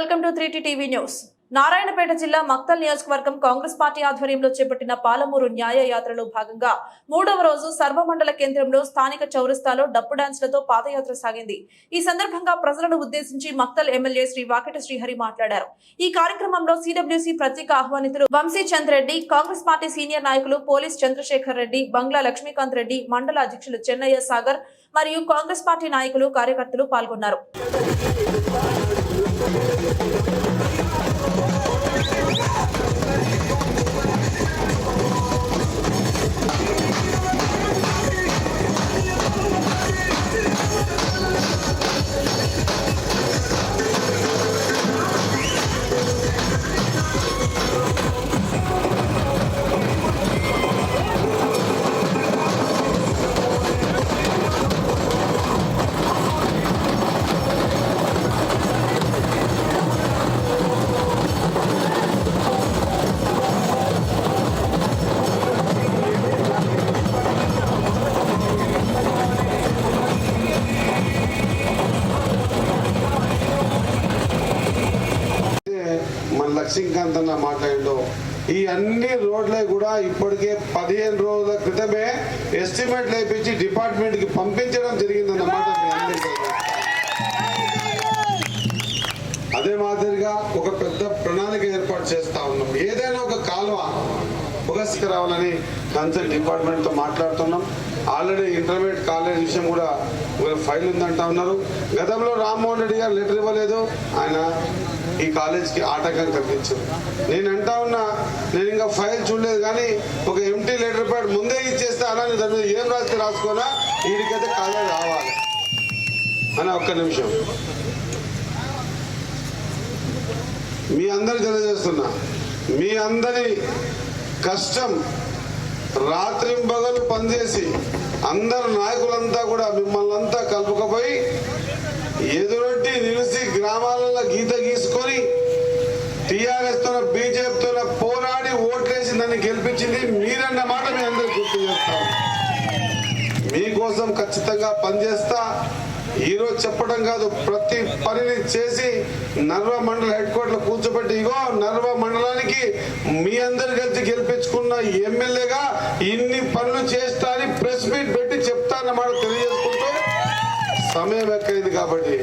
Welcome to three TV news. Narayanpet జిల్లా మక్తల్ నియోజకవర్గం Congress party ఆధ్వర్యంలో చేపట్టిన పాలమూరు న్యాయ యాత్రలో భాగంగా మూడవ రోజు సర్వమండల కేంద్రంలో స్థానిక చౌరస్తాలో డప్పు డాన్స్లతో పాదయాత్ర సాగింది. ఈ సందర్భంగా ప్రజలను ఉద్దేశించి మక్తల్ ఎమ్మెల్యే శ్రీ వాకిట శ్రీహరి మాట్లాడారు. ఈ కార్యక్రమంలో సిడబ్ల్యూసీ ప్రత్యేక ఆహ్వానితులు Vamshi Chand Reddy Congress party senior నాయకులు పోలీస్ చంద్రశేఖర్ రెడ్డి బంగ్లా లక్ష్మీకాంత్ రెడ్డి మండల అధ్యక్షులు చెన్నయ్య సాగర్ మరియు కాంగ్రెస్ పార్టీ నాయకులు కార్యకర్తలు పాల్గొన్నారు. Yeah! లక్ష్మీకాంత్ అన్న మాట్లాడిండు ఈ అన్ని రోడ్లే కూడా ఇప్పటికే పదిహేను రోజుల క్రితమే ఎస్టిమేట్ లేపించి డిపార్ట్మెంట్కి పంపించడం జరిగిందన్నమాట అదే మాదిరిగా ఒక పెద్ద ప్రణాళిక ఏర్పాటు చేస్తా ఉన్నాం. ఏదైనా ఒక కాలువ పొగస్కి రావాలని కన్సల్ట్ డిపార్ట్మెంట్తో మాట్లాడుతున్నాం. ఆల్రెడీ ఇంటర్మీడియట్ కాలేజ్ విషయం కూడా ఒక ఫైల్ ఉందంటా ఉన్నారు. గతంలో రామ్మోహన్ రెడ్డి గారు లెటర్ ఇవ్వలేదు. ఆయన ఈ కాలేజ్కి ఆటంకం కల్పించింది నేను అంటా ఉన్నా నేను ఇంకా ఫైల్ చూడలేదు కానీ ఒక ఎంటీ లెటర్ ప్యాడ్ ముందే ఇచ్చేస్తే అలానే దాని మీద ఏం రాస్తే రాసుకోనా? వీడికైతే కాలేజ్ రావాలి. అని ఒక్క నిమిషం. మీ అందరు తెలియజేస్తున్నా. మీ అందరి కష్టం రాత్రింబగలు పనిచేసి అందరు నాయకులంతా కూడా మిమ్మల్ని అంతా కలుపుకపోయి ఎదురు గ్రామాలలో గీత గీసుకొని టిఆర్ఎస్తో బీజేపీతో పోరాడి ఓట్లేసి నన్ను గెలిపించింది మీరన్న మాట మీ అందరికి గుర్తు చేస్తాం. మీకోసం ఖచ్చితంగా పనిచేస్తా. ఈరోజు చెప్పడం కాదు ప్రతి పనిని చేసి నర్వ మండల హెడ్ క్వార్టర్ కూర్చోబెట్టి ఇగో నర్వ మండలానికి మీ అందరు కలిసి గెలిపించుకున్న ఎమ్మెల్యేగా ఇన్ని పనులు చేస్తా అని ప్రెస్ మీట్ పెట్టి చెప్తానన్నమాట తెలియజేసుకుంటూ. సమయం ఎక్కైంది కాబట్టి